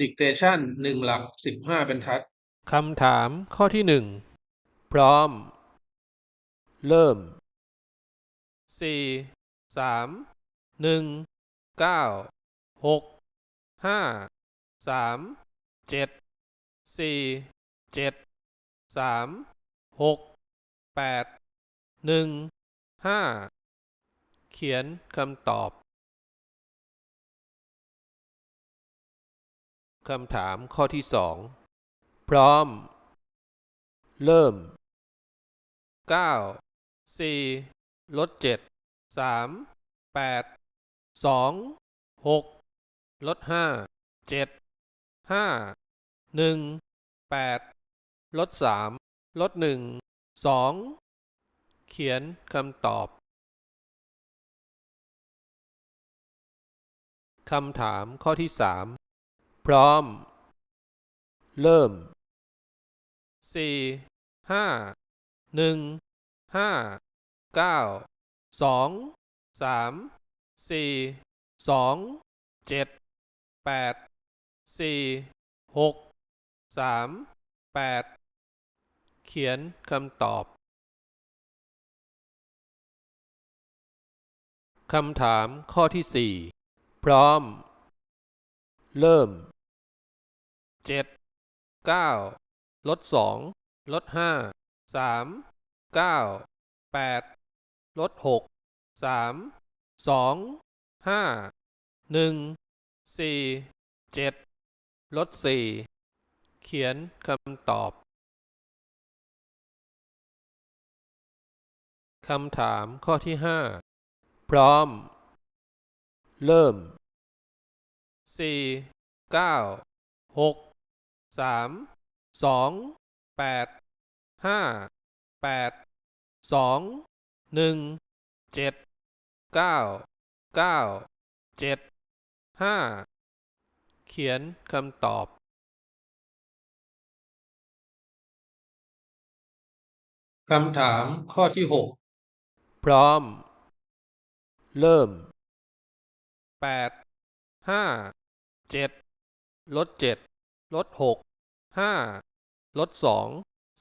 dictation หนึ่งหลักสิบห้าบรรทัดคำถามข้อที่หนึ่งพร้อม เริ่มสี่สามหนึ่งเก้าหกห้าสามเจ็ดสี่เจ็ดสามหกแปดหนึ่งห้าเขียนคำตอบ คำถามข้อที่สองพร้อม เริ่มเก้าสี่ลดเจ็ดสามแปดสองหกลดห้าเจ็ดห้าหนึ่งแปดลดสามลดหนึ่งสองเขียนคำตอบ คำถามข้อที่สาม พร้อม เริ่มสี่ห้าหนึ่งห้าเก้าสองสามสี่สองเจ็ดแปดสี่หกสามแปดเขียนคำตอบคำถามข้อที่สี่พร้อม เริ่ม เจ็ดเก้าลดสองลดห้าสามเก้าแปดลดหกสามสองห้าหนึ่งสี่เจ็ดลดสี่เขียนคำตอบคำถามข้อที่ห้าพร้อม เริ่มสี่เก้าหก สามสองแปดห้าแปดสองหนึ่งเจ็ดเก้าเก้าเจ็ดห้าเขียนคำตอบคำถามข้อที่หกพร้อม เริ่มแปดห้าเจ็ดลดเจ็ด ลดหกห้าลดสอง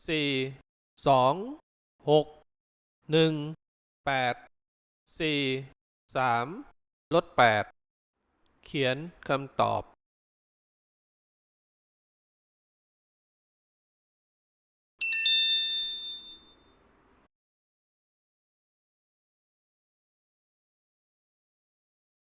สี่สองหกหนึ่งแปดสี่สามลดแปดเขียนคำตอบ